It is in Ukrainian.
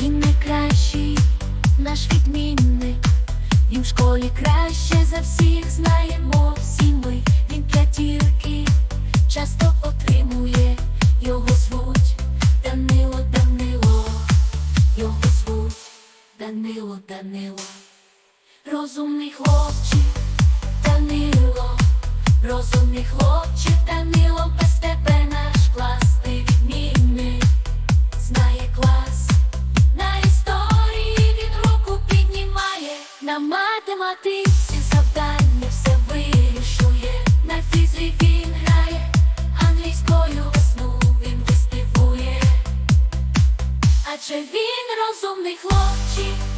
Він найкращий, наш відмінник. Він в школі краще за всіх знаємо всі ми. Він п'ятірки часто отримує. Його звуть Данило, Данило, його звуть Данило, Данило. Розумний хлопчик, Данило, розумний хлопчик, на математиці завдання все вирішує, на фізі він грає, англійською весну він виспівує, адже він розумний хлопчик.